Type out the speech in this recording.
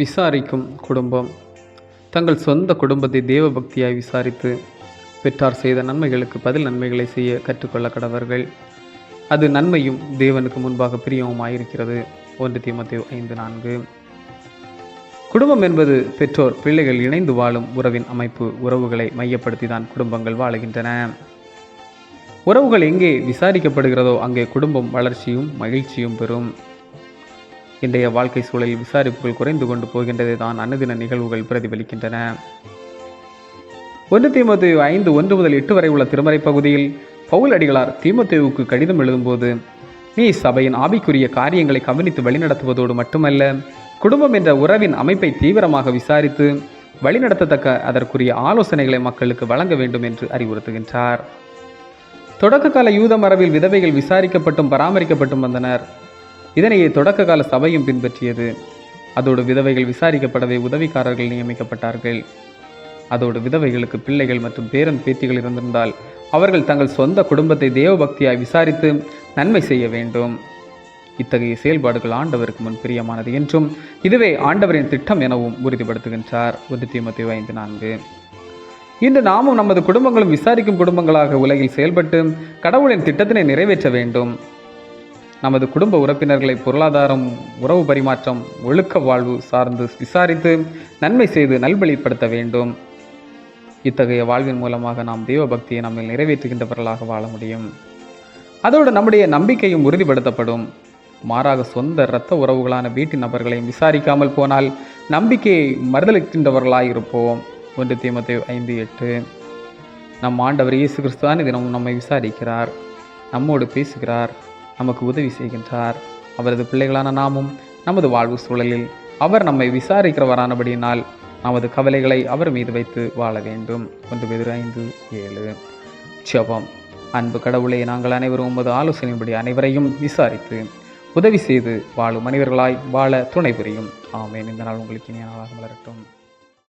விசாரிக்கும் குடும்பம். தங்கள் சொந்த குடும்பத்தை தேவபக்தியாய் விசாரித்து பெற்றார் செய்த நன்மைகளுக்கு பதில் நன்மைகளை செய்ய கற்றுக்கொள்ள கடவர்கள். அது நன்மையும் தேவனுக்கு முன்பாக பிரியவுமாயிருக்கிறது. ஒன்று தீமத்தேவ் ஐந்து நான்கு. குடும்பம் என்பது பெற்றோர் பிள்ளைகள் இணைந்து வாழும் உறவின் அமைப்பு உறவுகளை மையப்படுத்தி தான் குடும்பங்கள் வாழுகின்றன. உறவுகள் எங்கே விசாரிக்கப்படுகிறதோ அங்கே குடும்பம் வளர்ச்சியும் மகிழ்ச்சியும் பெறும். இன்றைய வாழ்க்கை சூழலில் விசாரிப்புகள் குறைந்து கொண்டு போகின்றதை தான் அன்னதின நிகழ்வுகள் பிரதிபலிக்கின்றன. ஒன்று தீமோத்தேயு ஐந்து ஒன்று முதல் எட்டு வரை உள்ள திருமறை பகுதியில் பவுல் அடிகளார் தீமத்தேவுக்கு கடிதம் எழுதும்போது நீ சபையின் ஆவிக்குரிய காரியங்களை கவனித்து வழிநடத்துவதோடு மட்டுமல்ல குடும்பம் என்ற உறவின் அமைப்பை தீவிரமாக விசாரித்து வழிநடத்தத்தக்க அதற்குரிய ஆலோசனைகளை மக்களுக்கு வழங்க வேண்டும் என்று அறிவுறுத்துகின்றார். தொடக்க கால யூத மரபில் விதவைகள் விசாரிக்கப்பட்டும் பராமரிக்கப்பட்டும் வந்தனர். இதனையே தொடக்க கால சபையும் பின்பற்றியது. அதோடு விதவைகள் விசாரிக்கப்படவே உதவிக்காரர்கள் நியமிக்கப்பட்டார்கள். அதோடு விதவைகளுக்கு பிள்ளைகள் மற்றும் பேரன் பேத்திகள் இருந்திருந்தால் அவர்கள் தங்கள் சொந்த குடும்பத்தை தேவபக்தியாய் விசாரித்து நன்மை செய்ய வேண்டும். இத்தகைய செயல்பாடுகள் ஆண்டவருக்கு முன் பிரியமானது என்றும் இதுவே ஆண்டவரின் திட்டம் எனவும் உறுதிப்படுத்துகின்றார். ஒரு தீமத்தி ஐந்து நான்கு. இன்று நாமும் நமது குடும்பங்களும் விசாரிக்கும் குடும்பங்களாக உலகில் செயல்பட்டு கடவுளின் திட்டத்தினை நிறைவேற்ற வேண்டும். நமது குடும்ப உறுப்பினர்களை பொருளாதாரம் உறவு பரிமாற்றம் ஒழுக்க வாழ்வு சார்ந்து விசாரித்து நன்மை செய்து நல்வழிப்படுத்த வேண்டும். இத்தகைய வாழ்வின் மூலமாக நாம் தெய்வபக்தியை நம்ம நிறைவேற்றுகின்றவர்களாக வாழ முடியும். அதோடு நம்முடைய நம்பிக்கையும் உறுதிப்படுத்தப்படும். மாறாக சொந்த இரத்த உறவுகளான வீட்டின் நபர்களையும் விசாரிக்காமல் போனால் நம்பிக்கையை மறுதளிக்கின்றவர்களாய் இருப்போம் ஒன்று தீமத்தை ஐந்து எட்டு. நம் ஆண்டவர் இயேசு கிறிஸ்துவான் தினமும் நம்மை விசாரிக்கிறார் நம்மோடு பேசுகிறார். நமக்கு உதவி செய்கின்றார். அவரது பிள்ளைகளான நாமும் நமது வாழ்வு சூழலில் அவர் நம்மை விசாரிக்கிறவரானபடியினால் நமது கவலைகளை அவர் மீது வைத்து வாழ வேண்டும். ஒன்று பேர் ஐந்து ஏழு. ஜபம். அன்பு கடவுளை நாங்கள் அனைவரும் உமது ஆலோசனையின்படி அனைவரையும் விசாரித்து உதவி செய்து வாழும் மனிதர்களாய் வாழ துணை புரியும். ஆமேன். இந்த நாள் உங்களுக்கு இனிய நாளாக மலரட்டும்.